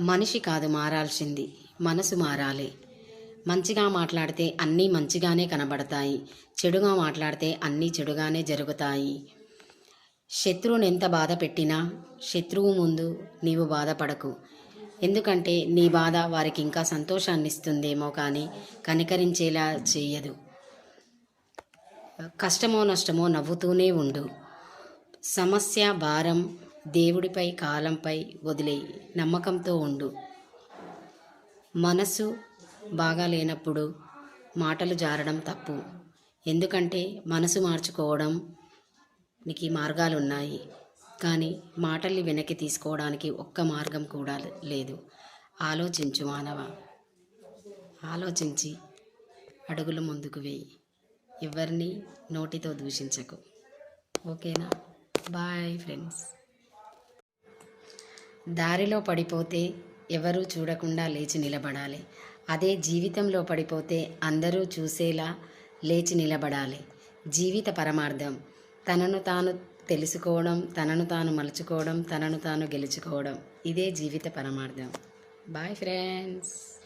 మనిషి కాదు మారాల్సింది. మనసు మారాలి. మంచిగా మాట్లాడితే అన్నీ మంచిగానే కనబడతాయి. చెడుగా మాట్లాడితే అన్నీ చెడుగానే జరుగుతాయి. శత్రువుని ఎంత బాధ పెట్టినా శత్రువు ముందు నీవు బాధపడకు. ఎందుకంటే నీ బాధ వారికి ఇంకా సంతోషాన్ని ఇస్తుందేమో కానీ కనికరించేలా చేయదు. కష్టమో నష్టమో నవ్వుతూనే ఉండు. సమస్య భారం దేవుడిపై కాలంపై వదిలేయి నమ్మకంతో ఉండు. మనసు బాగా లేనప్పుడు మాటలు జారడం తప్పు. ఎందుకంటే మనసు మార్చుకోవడం నీకు మార్గాలు ఉన్నాయి కానీ మాటల్ని వెనక్కి తీసుకోవడానికి ఒక్క మార్గం కూడా లేదు. ఆలోచించు మానవ. ఆలోచించి అడుగులు ముందుకు వేయి. ఎవరిని నోటితో దూషించకు. ఓకేనా? Bye friends. దారిలో పడిపోతే ఎవరూ చూడకుండా లేచి నిలబడాలి. అదే జీవితంలో పడిపోతే అందరూ చూసేలా లేచి నిలబడాలి. జీవిత పరమార్థం. తనను తాను తెలుసుకోవడం తనను తాను మలుచుకోవడం తనను తాను గెలుచుకోవడం. ఇదే జీవిత పరమార్థం. Bye friends